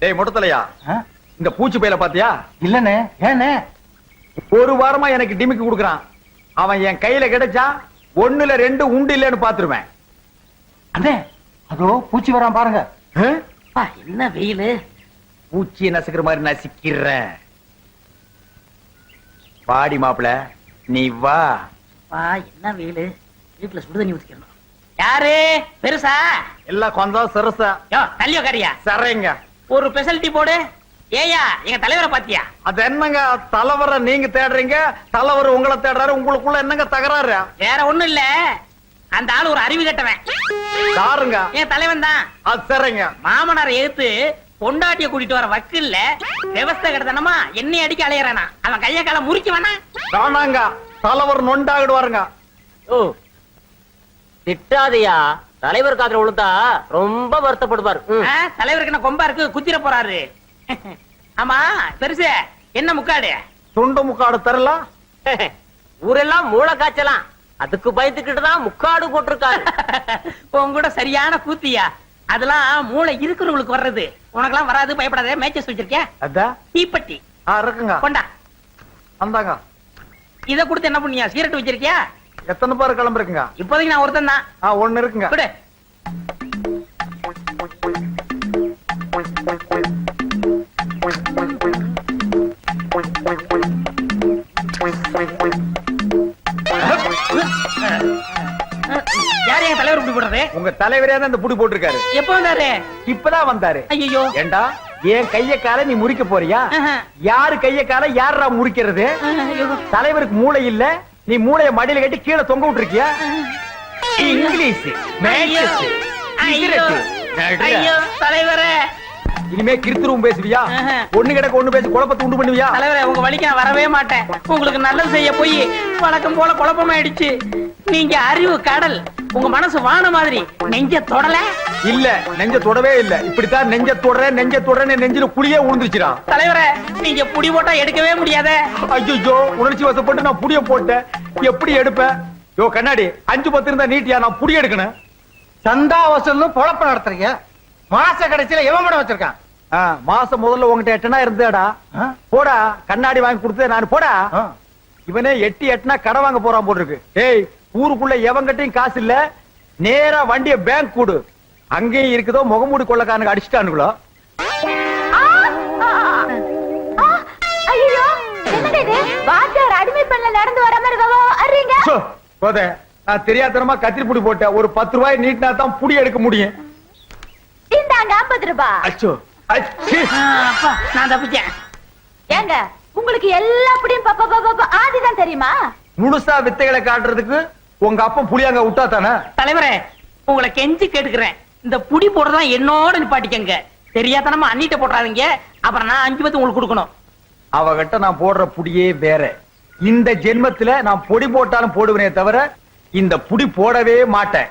டேய் முட்டத்தலையா? இந்த பூச்சி பையில பாத்தியா இல்லனே ஏனே ஒரு வாரமா எனக்கு டிமிக்கு கொடுக்குறான். அவன் என் கையில கிடைச்சா ஒண்ணுல ரெண்டு உண்டு இல்லைன்னு பாத்துருவேன் அண்ணே அதோ பூச்சி வரான் பாருங்க. என்ன வெயிலு? பூச்சியை நசுக்கிற மாதிரி நசுக்கிறேன் பாடி மாப்பிள நீ வா. அப்பா, என்ன வெயிலு? வீட்டுல சுடு தண்ணி ஊத்திக்கணும் யாரு? பெருசா? எல்லாம் கொஞ்சம் சிறுசா. யோ தள்ளி உக்காரியா சரைங்க ஒரு ஸ்பெஷாலிட்டி போடு. ஏயா எங்க தலைவரை பாத்தியா? அது என்னங்க தலைவரை நீங்க தேடுறீங்க தலைவர் உங்களை தேடுறாரு உங்களுக்குள்ள என்னங்க தகராறு? வேற ஒண்ணும் இல்ல. அந்த ஆளு ஒரு அறிவு கட்டவன். சாருங்க என் தலைவன் தான். அது சரிங்க. மாமனாரை எதிர்த்து பொண்டாட்டிய கூட்டிட்டு வர வக்கில்ல விவசாய கிடத்தனமா என்னை அடிக்க அலையறானா. அவன் கைய கால முறிக்க வேணா. வேணாங்க. தலைவர் நொண்டாகிடுவாருங்க. ஓ. திட்டாதையா? தலைவர் காதுல விழுந்தா ரொம்ப வருத்தப்படுவார். தலைவருக்கு என்ன கொம்பா இருக்கு? குத்திர போறாரு. ஆமா பெருசு என்ன முக்காடு? துண்டு முக்காடு தரலாம் ஊரெல்லாம் மூளை காய்ச்சலாம். அதுக்கு பயந்துகிட்டு தான் முக்காடு போட்டிருக்காரு. உன் கூட சரியான கூத்தியா? அதெல்லாம் மூளை இருக்கிறவங்களுக்கு வர்றது. உனக்கெல்லாம் வராது பயப்படாத. மேட்சஸ் வச்சிருக்கேன் அதான் தீப்பெட்டி. ஆ, இருக்குங்க. கொண்டா. வந்தாங்க இத கொடுத்து என்ன பண்ணியா? சீரட் வச்சிருக்கியா? எத்தனை பேர் கிளம்புறீங்க? இப்போதைக்கு நான் ஒருத்தன் தான். ஆ ஒண்ணு இருக்குங்க. யார் என் தலைவர் இப்படி போடுறது? உங்க தலைவரே தான் இந்த புடி போட்டிருக்காரு. எப்போ வந்தாரு? இப்பதான் வந்தாரு. ஐயோ ஏண்டா என் கைய கால நீ முறிக்க போறியா? யாரு கைய கால யாரா முறிக்கிறது? தலைவருக்கு மூளை இல்ல நீ மூளைய மடியில கட்டி கீழே தொங்க விட்டுருக்கியா? இங்கிலீஷ் தலைவரே. இனிமே கிருத்துருவம் பேசுவியா. ஒண்ணு கிடக்க ஒண்ணு பேசி குழப்பத்தை உண்டு பண்ணுவியா? தலைவரே உங்க வழிக்கு நான் வரவே மாட்டேன். உங்களுக்கு நல்லது செய்ய போய் வழக்கம் போல குழப்பமாயிடுச்சு. நீங்க அறிவு கடல். உங்க மனசு வான மாதிரி. நெஞ்ச தொடல? இல்ல நெஞ்ச தொடவே இல்ல. இப்படித்தான் நெஞ்ச தொடறேன் நெஞ்ச தொடறேன்னு நெஞ்சில குழியே உழுந்துச்சுடா தலைவரே நீங்க புடி போட்டா எடுக்கவே முடியாதே. ஐயோ உணர்ச்சி வசப்பட்டு நான் புடிய போட்டேன். எப்படி எடுப்பேன் யோ கண்ணாடி அஞ்சு பத்து இருந்தா நீட்டியா? நான் புடி எடுக்கணும். சந்தா வசூல்னு பொழப்பு நடத்துறீங்க. மாச கடைசியில எவன் படம் வச்சிருக்கான்? மாசம் முதல்ல உங்ககிட்ட எட்டனா இருந்தேடா? போடா கண்ணாடி வாங்கி கொடுத்து நான் போடா. இவனே எட்டி எட்டனா கடை வாங்க போறான் போல இருக்கு ஏய் ஊருக்குள்ள எவங்கிட்டையும் காசு இல்ல. நேரா வண்டிய பேங்க் கூடு. அங்கேயும் இருக்குதோ முகமூடி கொள்ளக்காரனுக்கு அடிச்சுட்டானுங்களோ. போதே நான் தெரியாதனமா கத்திரிப்புடி போட்டேன். ஒரு பத்து ரூபாய் நீட்டினா தான் புடி எடுக்க முடியும். இந்தாங்க ஐம்பது ரூபாய் அச்சோ அப்பா நான் தப்பிச்சேன். ஏங்க உங்களுக்கு எல்லா அப்படியும் பப்பா பாப்பா ஆதிதான் தெரியுமா? முழுசா வித்தைகளை காட்டுறதுக்கு உங்க அப்பன் புளியாங்க விட்டா தானே? தலைவரே உங்களை கெஞ்சி கேட்டுக்கிறேன். இந்த புடி போடுறதா என்னோட நிப்பாட்டிக்கங்க. தெரியாதனமா அண்ணிட்ட போட்டுறாதீங்க. அப்புறம் நான் அஞ்சு பத்து உங்களுக்கு கொடுக்கணும். அவகிட்ட நான் போடுற புடியே வேற. இந்த ஜென்மத்துல நான் பொடி போட்டாலும் போடுவேனே தவிர இந்த புடி போடவே மாட்டேன்.